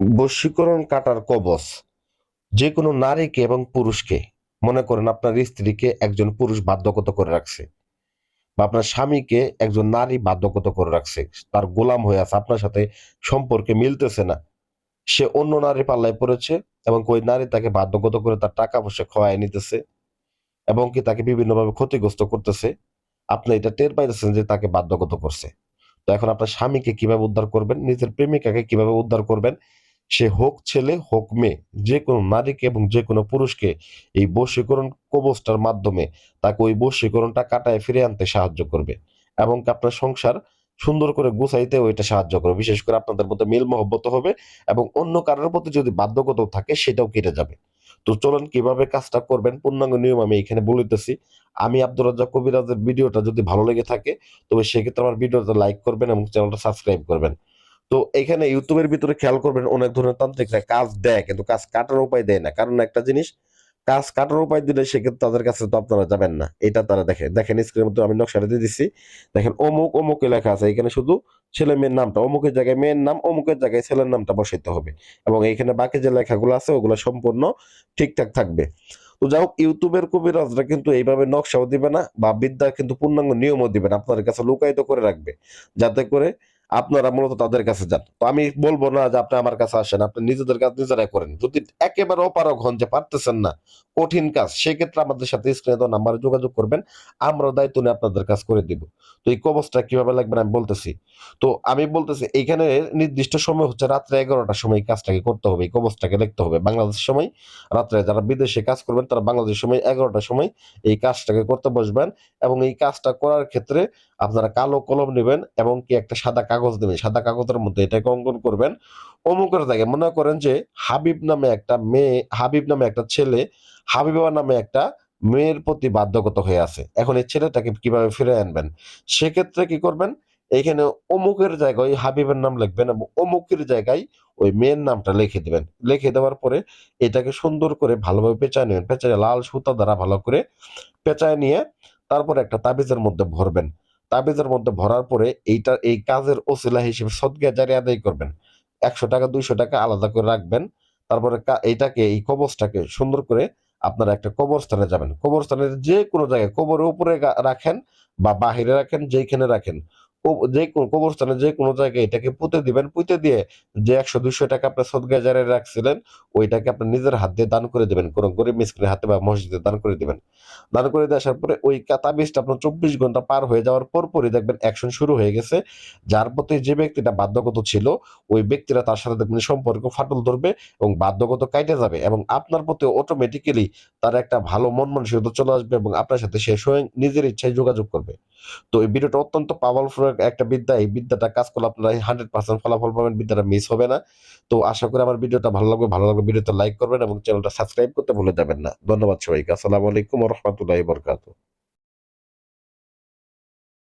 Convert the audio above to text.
বশীকরণ কাটার কবচ। যে কোনো নারীকে এবং পুরুষকে, মনে করেন আপনার স্ত্রীকে একজন পুরুষ বাধ্যগত করে রাখছে বা আপনার স্বামীকে একজন নারী বাধ্যগত করে রাখছে, তার গোলাম হয়ে আছে, আপনার সাথে সম্পর্কে মিলতেছে না। সে অন্য নারী পাল্লায় পড়েছে এবং ওই নারী তাকে বাধ্যগত করে তার টাকা পয়সা খোয়াই নিতেছে এবং কি তাকে বিভিন্নভাবে ক্ষতিগ্রস্ত করতেছে। আপনি এটা টের পাইতেছেন যে তাকে বাধ্যগত করছে। তো এখন আপনার স্বামীকে কীভাবে উদ্ধার করবেন, নিজের প্রেমিকাকে কীভাবে উদ্ধার করবেন সে হোক ছেলে, হোক মেয়ে, যে কোনো নারীকে এবং যে কোনো পুরুষকে এই বশীকরণ কবচটার মাধ্যমে তাকে ওই বশীকরণটা কাটায় ফিরে আনতে সাহায্য করবে এবং আপনার সংসার সুন্দর করে গুছাইতেও এটা সাহায্য করবে। বিশেষ করে আপনাদের মধ্যে মিল মহব্বত হবে এবং অন্য কারোর প্রতি যদি বাধ্যগত থাকে, সেটাও কেটে যাবে। তো চলুন কীভাবে কাজটা করবেন? পূর্ণাঙ্গ নিয়ম আমি এখানে বলিতেছি আমি আব্দুর রাজ্জাক কবিরাজের ভিডিওটা যদি ভালো লেগে থাকে, তবে সেক্ষেত্রে আমার ভিডিওটা লাইক করবেন এবং চ্যানেলটা সাবস্ক্রাইব করবেন। তো এখানে ইউটিউবের ভিতরে খেয়াল করবেন অনেক ধরনের তান্ত্রিকরা কাজ দেয় কিন্তু কাজ কাটার উপায় দেয় না। কারণ একটা জিনিস, কাজ কাটার উপায় দিলে সেক্ষেত্রে তাদের কাছে তো আপনারা যাবেন না। এটা তারা দেখে। দেখেন স্ক্রিনের মধ্যে আমি নকশাটা দিয়ে দিচ্ছি দেখেন অমুক, অমুকে লেখা আছে। এখানে শুধু ছেলে মেয়ের নামটা, অমুকের জায়গায় মেয়ের নাম, অমুকের জায়গায় ছেলের নামটা বসাইতে হবে। এবং এখানে বাকি যে লেখাগুলো আছে, ওগুলো সম্পূর্ণ ঠিকঠাক থাকবে। তো যাই হোক ইউটিউবের কবিরাজরা কিন্তু এইভাবে নকশাও দিবে না বা বিদ্যার কিন্তু পূর্ণাঙ্গ নিয়মও দিবে না। আপনাদের কাছে লুকায়িত করে রাখবে। যাতে করে আপনারা মূলত তাদের কাছে যান। তো আমি বলব না যে আপনি আমার কাছে আসেন, আপনি নিজেদের কাজ নিজেরাই করেন। যদি একেবারে অপারগ হন যে পারতেছেন না, কঠিন কাজ, সেক্ষেত্রে আমাদের সাথে স্ক্রিনে নাম্বারে যোগাযোগ করবেন আমরা দায়িত্ব নিয়ে আপনাদের কাজ করে দিব। তো এই কবচটা কীভাবে লাগবে আমি বলতেছি। তো আমি বলতেছি এইখানে নির্দিষ্ট সময় হচ্ছে রাত্রে এগারোটার সময় এই কাজটাকে করতে হবে, এই কবচটাকে লিখতে হবে। বাংলাদেশের সময় রাত্রে যারা বিদেশে কাজ করবেন, তারা বাংলাদেশের সময় এগারোটার সময় এই কাজটাকে করতে বসবেন এবং এই কাজটা করার ক্ষেত্রে আপনারা কালো কলম নেবেন এবং কি একটা সাদা কাগজ নেবেন সাদা কাগজের মধ্যে এটাকে অঙ্কন করবেন। অমুকের জায়গায় মনে করেন যে হাবিব নামে একটা মেয়ে, হাবিব নামে একটা ছেলে, হাবিবা নামে একটা মেয়ের প্রতি বাধ্যগত হয়ে আছে। এখন এই ছেলেটাকে কীভাবে ফিরে আনবেন? সেক্ষেত্রে কি করবেন? এইখানে অমুকের জায়গায় হাবিবের নাম লিখবেন এবং অমুকের জায়গায় ওই মেয়ের নামটা লিখে দিবেন। লিখে দেওয়ার পরে এটাকে সুন্দর করে ভালোভাবে পেঁচায় নেবেন। পেঁচায় লাল সুতা দ্বারা ভালো করে পেঁচায় নিয়ে তারপরে একটা তাবিজের মধ্যে ভরবেন। তাবিজের মধ্যে ভরার পরে এইটা, এই কাজের ওসিলা হিসেবে সদকা জারি আদায় করবেন। একশো টাকা, দুইশো টাকা আলাদা করে রাখবেন। তারপরে এইটাকে, এই কবচটাকে সুন্দর করে আপনারা একটা কবরস্থানে যাবেন। কবরস্থানের যে কোনো জায়গায়, কবরের উপরে রাখেন বা বাহিরে রাখেন যেখানে রাখেন। যে কোনো, কবরস্থানে যে কোনো জায়গায় এটাকে পুঁতে দিবেন। পুঁতে দিয়ে যে একশো, দুইশো টাকা আপনার সদকা জারি রাখছিলেন ওইটাকে আপনার নিজের হাত দিয়ে দান করে দেবেন। কোনো গরিব মিসকিনের হাতে বা মসজিদে দান করে দেবেন। দান করে দিয়ে আসার পরে ওই তাবিজটা আপনার চব্বিশ ঘণ্টা পার হয়ে যাওয়ার পর পরই দেখবেন অ্যাকশন শুরু হয়ে গেছে। যার প্রতি যে ব্যক্তিটা বাধ্যগত ছিল, ওই ব্যক্তিরা তার সাথে দেখবেন সম্পর্ক ফাটল ধরবে এবং বাধ্যগত কাইটে যাবে এবং আপনার প্রতি অটোমেটিক্যালি তার একটা ভালো মন মানসিকতা চলে আসবে এবং আপনার সাথে সে স্বয়ং নিজের ইচ্ছায় যোগাযোগ করবে। তো এই ভিডিওটা অত্যন্ত পাওয়ারফুল একটা বিদ্যা। এই বিদ্যাটা কাজ করলে আপনারা হান্ড্রেড পার্সেন্ট ফলাফল পাবেন। বিদ্যাটা মিস হবে না। তো আশা করি আমার ভিডিওটা ভালো লাগবে। ভালো লাগবে ভিডিওটা লাইক করবেন এবং চ্যানেলটা সাবস্ক্রাইব করতে ভুলে যাবেন না। ধন্যবাদ সবাইকে। আসসালামু আলাইকুম রহমতুল্লাহ বরকাত